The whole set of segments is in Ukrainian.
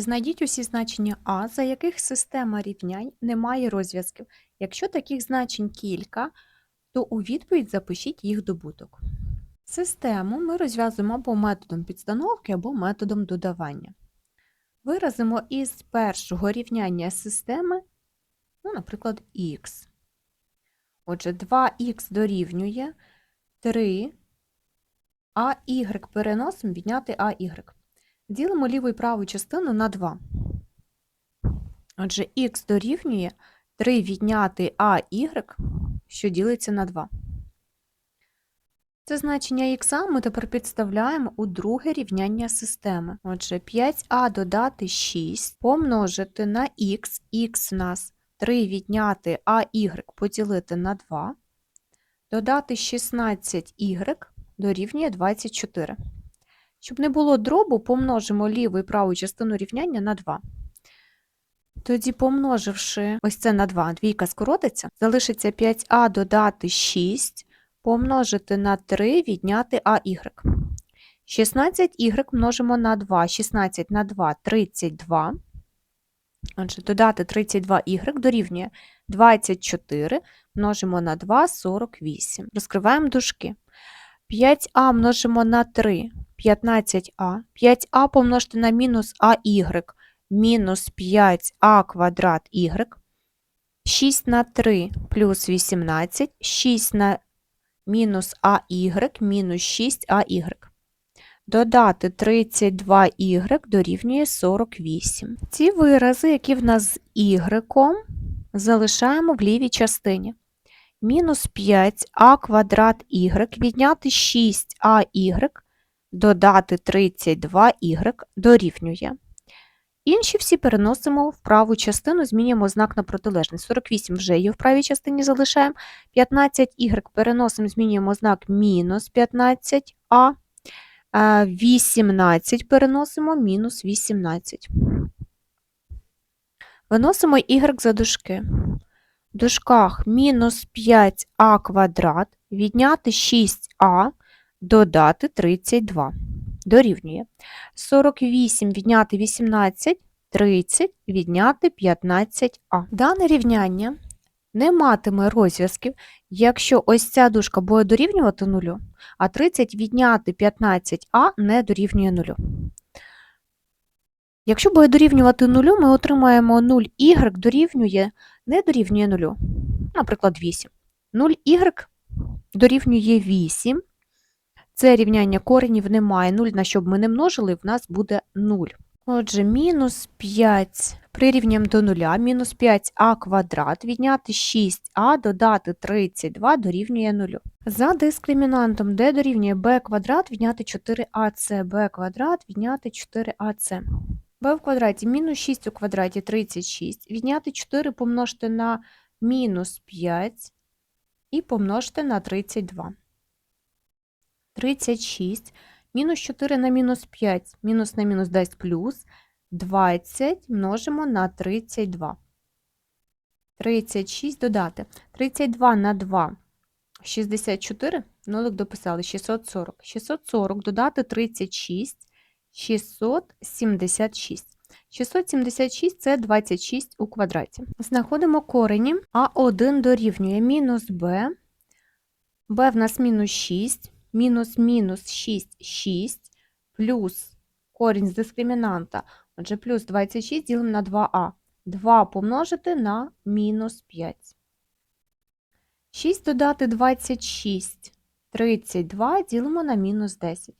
Знайдіть усі значення А, за яких система рівнянь не має розв'язків. Якщо таких значень кілька, то у відповідь запишіть їх добуток. Систему ми розв'язуємо або методом підстановки, або методом додавання. Виразимо із першого рівняння системи, ну, наприклад, х. Отже, 2х дорівнює 3, а y переносимо відняти АY. Ділимо ліву і праву частину на 2. Отже, х дорівнює 3 відняти АY, що ділиться на 2. Це значення х ми тепер підставляємо у друге рівняння системи. Отже, 5а додати 6 помножити на х, х у нас 3 відняти АY поділити на 2, додати 16y дорівнює 24. Щоб не було дробу, помножимо ліву і праву частину рівняння на 2. Тоді, помноживши ось це на 2, двійка скоротиться, залишиться 5а додати 6, помножити на 3, відняти АY. 16y множимо на 2, 16 на 2 – 32. Отже, додати 32y дорівнює 24, множимо на 2 – 48. Розкриваємо дужки. 5а множимо на 3 – 15а. 5а помножити на мінус АY – мінус 5а квадрат y. 6 на 3 плюс 18, 6 на мінус АY мінус 6АY. Додати 32y дорівнює 48. Ці вирази, які в нас з y, залишаємо в лівій частині. Мінус 5а квадрат y відняти 6АY, додати 32y дорівнює. Інші всі переносимо в праву частину, змінюємо знак на протилежний. 48 вже є в правій частині залишаємо. 15y переносимо, змінюємо знак мінус 15а. 18 переносимо мінус 18. Виносимо y за дужки. В дужках мінус 5а квадрат, відняти 6а, додати 32. Дорівнює. 48 відняти 18, 30 відняти 15а. Дане рівняння не матиме розв'язків, якщо ось ця дужка буде дорівнювати 0, а 30 відняти 15а не дорівнює 0. Якщо буде дорівнювати 0, ми отримаємо 0y дорівнює не дорівнює 0, наприклад, 8. 0y дорівнює 8. Це рівняння коренів немає. 0 на що б ми не множили, в нас буде 0. Отже, мінус 5 прирівнюємо до 0, мінус 5а квадрат, відняти 6а, додати 32 дорівнює 0. За дискримінантом d дорівнює b квадрат, відняти 4ac, b квадрат, відняти 4ac. b в квадраті мінус 6 у квадраті 36, відняти 4 помножити на мінус 5 і помножити на 32. 36, мінус 4 на мінус 5, мінус на мінус дасть плюс, 20 множимо на 32. 36 додати. 32 на 2 – 64, нолик дописали, 640. 640 додати 36 – 676. 676 – це 26 у квадраті. Знаходимо корені, а1 дорівнює мінус b, b в нас мінус 6, мінус мінус 6, 6, плюс корінь з дискримінанта, отже, плюс 26 ділимо на 2а. 2 помножити на мінус 5. 6 додати 26, 32 ділимо на мінус 10.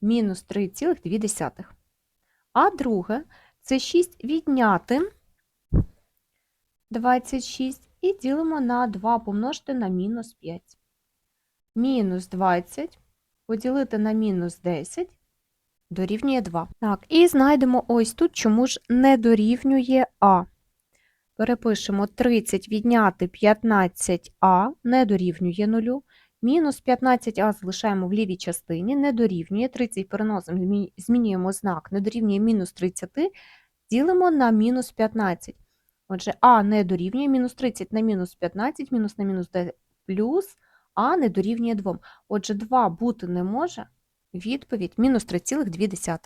Мінус 3,2. А друге – це 6 відняти 26 і ділимо на 2 помножити на мінус 5 мінус 20 поділити на мінус 10 дорівнює 2. Так, і знайдемо ось тут, чому ж не дорівнює А. Перепишемо 30 відняти 15а не дорівнює 0. Мінус 15а залишаємо в лівій частині, не дорівнює 30 переносимо, змінюємо знак, не дорівнює мінус 30, ділимо на мінус 15. Отже, а не дорівнює мінус 30 на мінус 15, мінус на мінус 10 плюс а не дорівнює 2. Отже, 2 бути не може. Відповідь мінус 3,2.